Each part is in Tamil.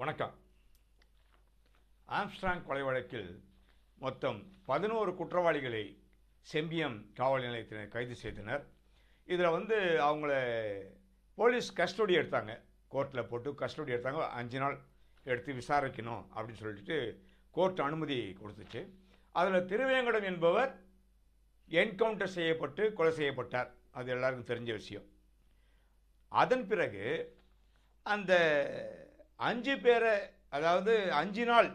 வணக்கம். ஆம்ஸ்ட்ராங் கொலை வழக்கில் மொத்தம் பதினோரு குற்றவாளிகளை செம்பியம் காவல் நிலையத்தினர் கைது செய்தனர். இதில் வந்து அவங்கள போலீஸ் கஸ்டடி எடுத்தாங்க. கோர்ட்டில் போட்டு கஸ்டடி எடுத்தாங்க. அஞ்சு நாள் எடுத்து விசாரிக்கணும் அப்படின்னு சொல்லிட்டு கோர்ட் அனுமதி கொடுத்துச்சு. அதில் திருவேங்கடம் என்பவர் என்கவுண்டர் செய்யப்பட்டு கொலை செய்யப்பட்டார். அது எல்லாருக்கும் தெரிஞ்ச விஷயம். அதன் பிறகு அந்த அஞ்சு பேரை அதாவது அஞ்சு நாள்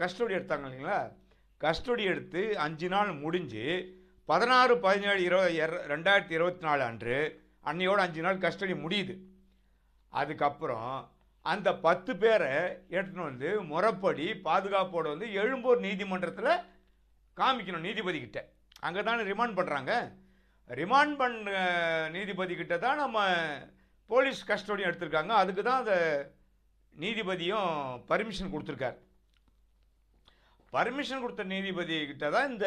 கஸ்டடி எடுத்தாங்க இல்லைங்களா? கஸ்டடி எடுத்து அஞ்சு நாள் முடிஞ்சு பதினாறு பதினேழு இருபது ரெண்டாயிரத்தி இருபத்தி நாலு அன்று அன்னையோட அஞ்சு நாள் கஸ்டடி முடியுது. அதுக்கப்புறம் அந்த பத்து பேரை எடுத்துன்னு வந்து முறைப்படி பாதுகாப்போடு வந்து எழும்பூர் நீதிமன்றத்தில் காமிக்கணும் நீதிபதிக்கிட்ட அங்கே தானே ரிமாண்ட் பண்ணுறாங்க ரிமாண்ட் பண்ண நீதிபதிக்கிட்ட தான் நம்ம போலீஸ் கஸ்டடியும் எடுத்திருக்காங்க. அதுக்கு தான் அந்த நீதிபதியும் பர்மிஷன் கொடுத்துருக்கார். பர்மிஷன் கொடுத்த நீதிபதி கிட்ட தான் இந்த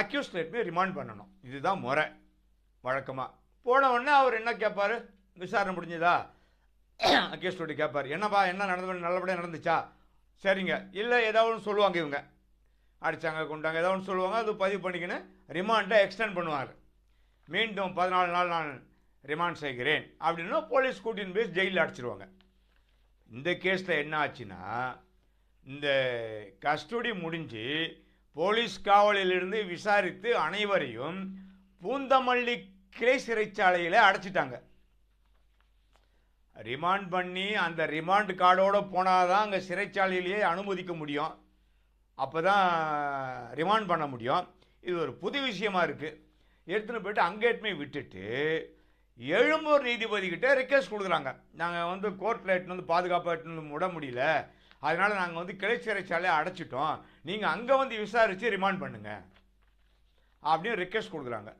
அக்யூஸ்லேட்மே ரிமாண்ட் பண்ணணும். இதுதான் முறை வழக்கமாக போன உடனே அவர் என்ன கேட்பார்? விசாரணை முடிஞ்சதா? அக்யூஸ்லேட்டு கேட்பார். என்னப்பா என்ன நடந்து நல்லபடியாக நடந்துச்சா? சரிங்க. இல்லை ஏதாவது ஒன்று சொல்லுவாங்க இவங்க. அடித்தாங்க கொண்டாங்க ஏதாவது ஒன்று சொல்லுவாங்க அது பதிவு பண்ணிக்கின்னு ரிமாண்டை எக்ஸ்டெண்ட் பண்ணுவார். மீண்டும் பதினாலு நாள் நான் ரிமாண்ட் செய்கிறேன். அப்படின்னா போலீஸ் கூட்டின்னு போய் ஜெயிலில் அடைச்சிருவாங்க. இந்த கேஸில் என்ன ஆச்சுன்னா இந்த கஸ்டடி முடிஞ்சு போலீஸ் காவலிலிருந்து விசாரித்து அனைவரையும் பூந்தமல்லி கிளை சிறைச்சாலையில் அடைச்சிட்டாங்க. ரிமாண்ட் பண்ணி அந்த ரிமாண்ட் கார்டோடு போனால் தான் அங்கே சிறைச்சாலையிலேயே அனுமதிக்க முடியும். அப்போ தான் ரிமாண்ட் பண்ண முடியும். இது ஒரு புது விஷயமா இருக்குது எடுத்துன்னு போயிட்டு அங்கே விட்டுட்டு எழும்பூர் நீதிபதிக்கிட்டே ரிக்வெஸ்ட் கொடுக்குறாங்க. நாங்கள் வந்து கோர்ட்டில் எட்டுன்னு வந்து பாதுகாப்பாக எட்டுன்னு விட முடியல. அதனால் நாங்கள் வந்து கிளை சிறைச்சாலையை அடைச்சிட்டோம். நீங்கள் அங்கே வந்து விசாரித்து ரிமாண்ட் பண்ணுங்கள் அப்படின்னு ரிக்வெஸ்ட் கொடுக்குறாங்க.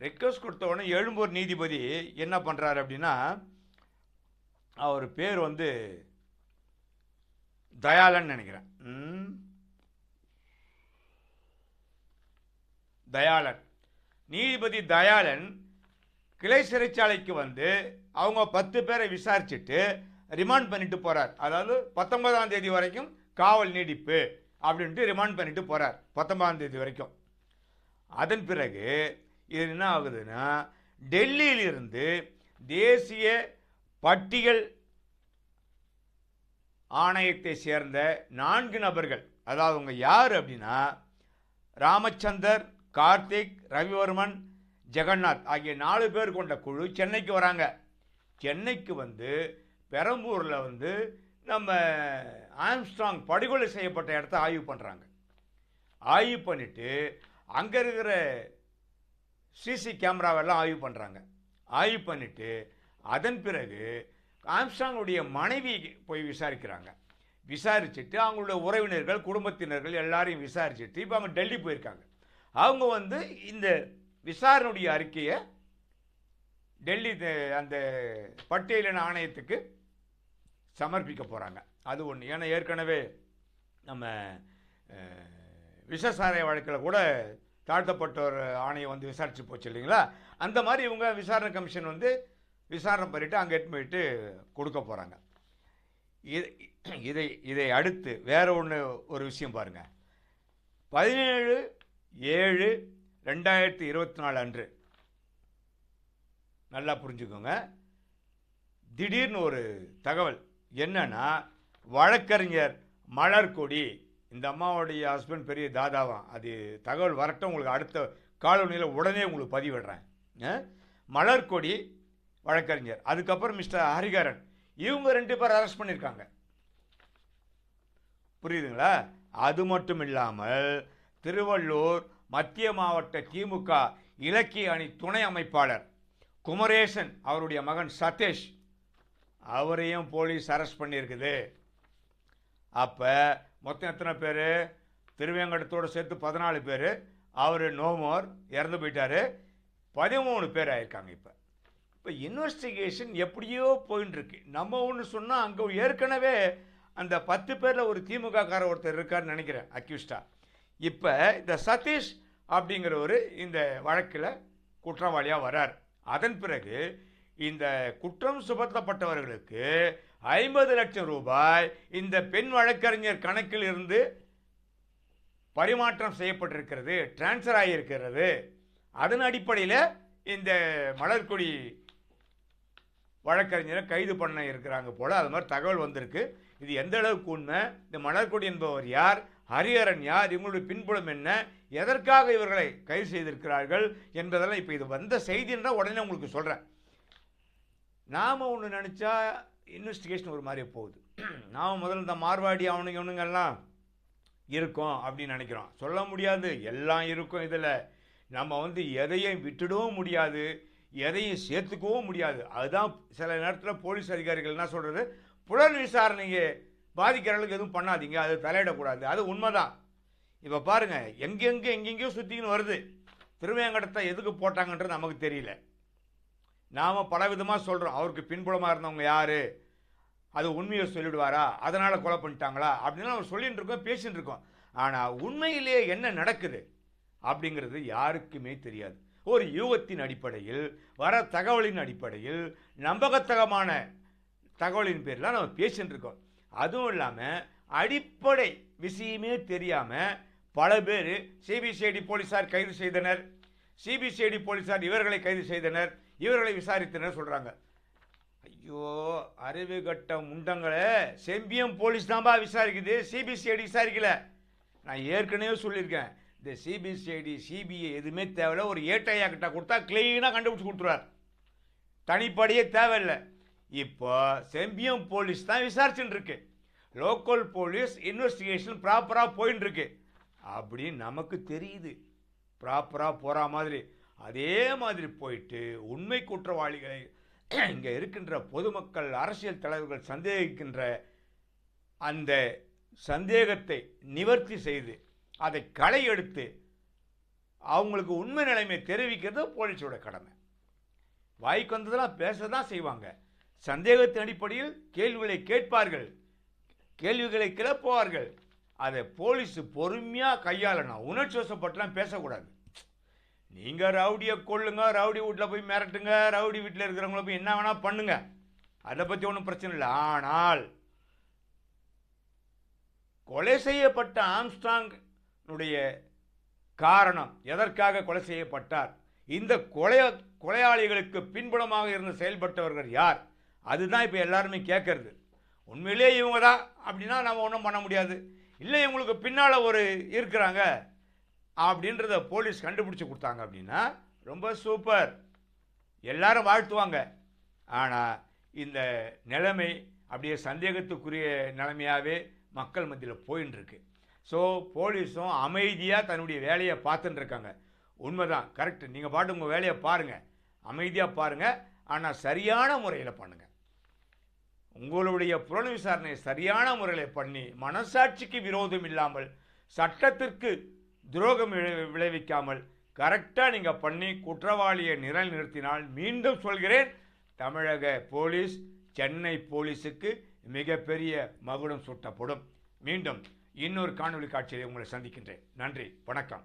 ரிக்வெஸ்ட் கொடுத்த உடனே எழும்பூர் நீதிபதி என்ன பண்ணுறாரு அப்படின்னா அவர் பேர் வந்து தயாளன் நினைக்கிறேன். தயாளன். நீதிபதி தயாளன் கிளை சிறைச்சாலைக்கு வந்து அவங்க பத்து பேரை விசாரிச்சுட்டு ரிமாண்ட் பண்ணிட்டு போறார். அதாவது பத்தொன்பதாம் தேதி வரைக்கும் காவல் நீடிப்பு அப்படின்ட்டு ரிமாண்ட் பண்ணிட்டு போறார். பத்தொன்பதாம் தேதி வரைக்கும். அதன் பிறகு இது என்ன ஆகுதுன்னா டெல்லியிலிருந்து தேசிய பட்டியல் ஆணையத்தை சேர்ந்த நான்கு நபர்கள் அதாவது அவங்க யார் அப்படின்னா ராமச்சந்தர் கார்த்திக் ரவிவர்மன் ஜெகநாத் ஆகிய நாலு பேர் கொண்ட குழு சென்னைக்கு வராங்க. சென்னைக்கு வந்து பெரம்பூரில் வந்து நம்ம ஆம்ஸ்ட்ராங் படுகொலை செய்யப்பட்ட இடத்த ஆய்வு பண்ணுறாங்க ஆய்வு பண்ணிவிட்டு அங்கே இருக்கிற சிசி கேமராவெல்லாம் ஆய்வு பண்ணுறாங்க ஆய்வு பண்ணிவிட்டு அதன் பிறகு ஆம்ஸ்ட்ராங்குடைய மனைவி போய் விசாரிக்கிறாங்க. விசாரிச்சுட்டு அவங்களோட உறவினர்கள் குடும்பத்தினர்கள் எல்லாரையும் விசாரிச்சுட்டு இப்போ அவங்க டெல்லி போயிருக்காங்க. அவங்க வந்து இந்த விசாரணையுடைய அறிக்கையை டெல்லி அந்த பட்டியலின ஆணையத்துக்கு சமர்ப்பிக்க போகிறாங்க அது ஒன்று ஏன்னா ஏற்கனவே நம்ம விஷசாரை வழக்கில் கூட தாழ்த்தப்பட்டோர் ஆணையம் வந்து விசாரித்து போச்சு இல்லைங்களா? அந்த மாதிரி இவங்க விசாரணை கமிஷன் வந்து விசாரணை பண்ணிவிட்டு அங்கே எட்டு போயிட்டு கொடுக்க போகிறாங்க இது இதை இதை அடுத்து வேற ஒன்று ஒரு விஷயம் பாருங்கள் பதினேழு ஏழு ரெண்டாயிரத்தி இருபத்தி நாலு அன்று. நல்லா புரிஞ்சுக்கோங்க. திடீர்னு ஒரு தகவல். என்னன்னா வழக்கறிஞர் மலர்கொடி இந்த அம்மாவுடைய ஹஸ்பண்ட் பெரிய தாதாவான் அது தகவல் வரட்டும் உங்களுக்கு அடுத்த காலநிலையில் உடனே உங்களுக்கு பதிவிடுறேன். மலர்கொடி வழக்கறிஞர். அதுக்கப்புறம் மிஸ்டர் ஹரிகரன். இவங்க ரெண்டு பேர் அரெஸ்ட் பண்ணியிருக்காங்க. புரியுதுங்களா? அது மட்டும் இல்லாமல் திருவள்ளூர் மத்திய மாவட்ட திமுக இலக்கிய அணி துணை அமைப்பாளர். குமரேசன் அவருடைய மகன் சதீஷ் அவரையும் போலீஸ் அரெஸ்ட் பண்ணியிருக்குது. அப்போ மொத்தம் எத்தனை பேர்? திருவேங்கடத்தோடு சேர்த்து பதினாலு பேர். அவர் நோமோர் இறந்து போயிட்டாரு. பதிமூணு பேர் ஆயிருக்காங்க இப்போ. இப்போ இன்வெஸ்டிகேஷன் எப்படியோ போயின்னு இருக்கு நம்ம ஒன்று சொன்னால் அங்கே ஏற்கனவே அந்த பத்து பேரில் ஒரு திமுக கார ஒருத்தர் இருக்காருன்னு நினைக்கிறேன் அக்யூஸ்டா இப்போ இந்த சதீஷ் அப்படிங்கிறவர் இந்த வழக்கில் குற்றவாளியாக வரார். அதன் பிறகு இந்த குற்றம் சுமத்தப்பட்டவர்களுக்கு ஐம்பது லட்சம் ரூபாய் இந்த பெண் வழக்கறிஞர் கணக்கில் இருந்து பரிமாற்றம் செய்யப்பட்டிருக்கிறது டிரான்ஸ்ஃபர் ஆகியிருக்கிறது. அதன் அடிப்படையில் இந்த மலர்கொடி வழக்கறிஞரை கைது பண்ண இருக்கிறாங்க போல். அது மாதிரி தகவல் வந்திருக்கு. இது எந்த அளவுக்கு உண்மை? இந்த மலர்கொடி என்பவர் யார்? ஹரிஹரன் யார்? இவங்களுடைய பின்புலம் என்ன? எதற்காக இவர்களை கைது செய்திருக்கிறார்கள் என்பதெல்லாம் இப்போ இது வந்த செய்தின்னா உடனே உங்களுக்கு சொல்கிறேன் நாம் ஒன்று நினச்சா இன்வெஸ்டிகேஷன் ஒரு மாதிரி போகுது. நாம் முதல்ல இந்த மார்வாடி அவனுங்க இவனுங்கெல்லாம் இருக்கும் அப்படின்னு நினைக்கிறோம். சொல்ல முடியாது. எல்லாம் இருக்கும் இதில். நம்ம வந்து எதையும் விட்டுடவும் முடியாது. எதையும் சேர்த்துக்கவும் முடியாது. அதுதான் சில நேரத்தில் போலீஸ் அதிகாரிகள் என்ன சொல்கிறது புலன் விசாரணையை பாதிக்கிறவங்களுக்கு எதுவும் பண்ணாதீங்க. அது தலையிடக்கூடாது. அது உண்மைதான். இப்போ பாருங்கள் எங்கெங்கே எங்கெங்கேயோ சுற்றிக்கின்னு வருது. திருவேங்கடத்தை எதுக்கு போட்டாங்கன்றது நமக்கு தெரியல. நாம் பல விதமாக சொல்கிறோம் அவருக்கு பின்புலமாக இருந்தவங்க யார்? அது உண்மையை சொல்லிடுவாரா? அதனால் கொலை பண்ணிட்டாங்களா? அப்படின்னு அவர் சொல்லிகிட்டு இருக்கோம் பேசிகிட்டு இருக்கோம். ஆனால் உண்மையிலேயே என்ன நடக்குது அப்படிங்கிறது யாருக்குமே தெரியாது. ஒரு யூகத்தின் அடிப்படையில் வர தகவலின் அடிப்படையில் நம்பகத்தகமான தகவலின் பேரில் நம்ம பேசிகிட்டு இருக்கோம். அதுவும் இல்லாமல் அடிப்படை விஷயமே தெரியாமல் பல பேர் சிபிசிஐடி போலீஸார் கைது செய்தனர். சிபிசிஐடி போலீஸார் இவர்களை கைது செய்தனர். இவர்களை விசாரித்தனர் சொல்கிறாங்க ஐயோ அறிவு கட்ட முண்டங்களை. செம்பியம் போலீஸ் தான்பா விசாரிக்குது. சிபிசிஐடி விசாரிக்கல. நான் ஏற்கனவே சொல்லியிருக்கேன். இந்த சிபிசிஐடி சிபிஐ எதுவுமே தேவையில்ல. ஒரு ஏட்டையா கிட்ட கொடுத்தா கிளீனாக கண்டுபிடிச்சி கொடுத்துருவார். தனிப்படையே தேவையில்லை. இப்போ செம்பியம் போலீஸ் தான் விசாரிச்சுட்டு இருக்கு. லோக்கல் போலீஸ் இன்வெஸ்டிகேஷன் ப்ராப்பராக போயின்னு இருக்கு. அப்படின்னு நமக்கு தெரியுது. ப்ராப்பராக போகிற மாதிரி. அதே மாதிரி போயிட்டு உண்மை குற்றவாளிகளை இங்கே இருக்கின்ற பொதுமக்கள் அரசியல் தலைவர்கள் சந்தேகிக்கின்ற அந்த சந்தேகத்தை நிவர்த்தி செய்து அதை களை எடுத்து அவங்களுக்கு உண்மை நிலைமை தெரிவிக்கிறது போலீஸோட கடமை. வாய்க்கு வந்ததெல்லாம் பேச தான் செய்வாங்க. சந்தேகத்தின் அடிப்படையில் கேள்விகளை கேட்பார்கள். கேள்விகளை கிளப்புவார்கள். அதை போலீஸ் பொறுமையாக கையாளணும். உணர்ச்சி வசப்பட்டுலாம் பேசக்கூடாது. நீங்கள் ரவுடியை கொள்ளுங்க ரவுடி வீட்டில் போய் மிரட்டுங்க ரவுடி வீட்டில் இருக்கிறவங்கள போய் என்ன வேணால் பண்ணுங்க. அதை பற்றி ஒன்றும் பிரச்சனை இல்லை. ஆனால் கொலை செய்யப்பட்ட ஆம்ஸ்டாங்குடைய காரணம் எதற்காக கொலை செய்யப்பட்டார்? இந்த கொலை கொலையாளிகளுக்கு பின்புலமாக இருந்து செயல்பட்டவர்கள் யார்? அதுதான் இப்போ எல்லாருமே கேட்கறது. உண்மையிலேயே இவங்க தான் அப்படின்னா நம்ம ஒன்றும் பண்ண முடியாது. இல்லை இவங்களுக்கு பின்னால் ஒரு இருக்கிறாங்க. அப்படின்றத போலீஸ் கண்டுபிடிச்சி கொடுத்தாங்க அப்படின்னா ரொம்ப சூப்பர். எல்லாரும் வாழ்த்துவாங்க. ஆனால் இந்த நிலைமை அப்படியே சந்தேகத்துக்குரிய நிலைமையாகவே மக்கள் மத்தியில் போயின்னு இருக்கு ஸோ போலீஸும் அமைதியாக தன்னுடைய வேலையை பார்த்துட்டு இருக்காங்க உண்மைதான் கரெக்ட். நீங்கள் பாட்டு உங்கள் வேலையை பாருங்கள் அமைதியாக பாருங்கள் ஆனால் சரியான முறையில் பண்ணுங்கள் உங்களுடைய புலன் விசாரணை சரியான முறையில் பண்ணி மனசாட்சிக்கு விரோதம் இல்லாமல் சட்டத்திற்கு துரோகம் விளை- விளைவிக்காமல் கரெக்டாக நீங்கள் பண்ணி குற்றவாளியை நிழல் நிறுத்தினால் மீண்டும் சொல்கிறேன் தமிழக போலீஸ் சென்னை போலீஸுக்கு மிகப்பெரிய மகுடம் சூட்டப்படும். மீண்டும் இன்னொரு காணொளி காட்சியை உங்களை சந்திக்கின்றேன். நன்றி வணக்கம்.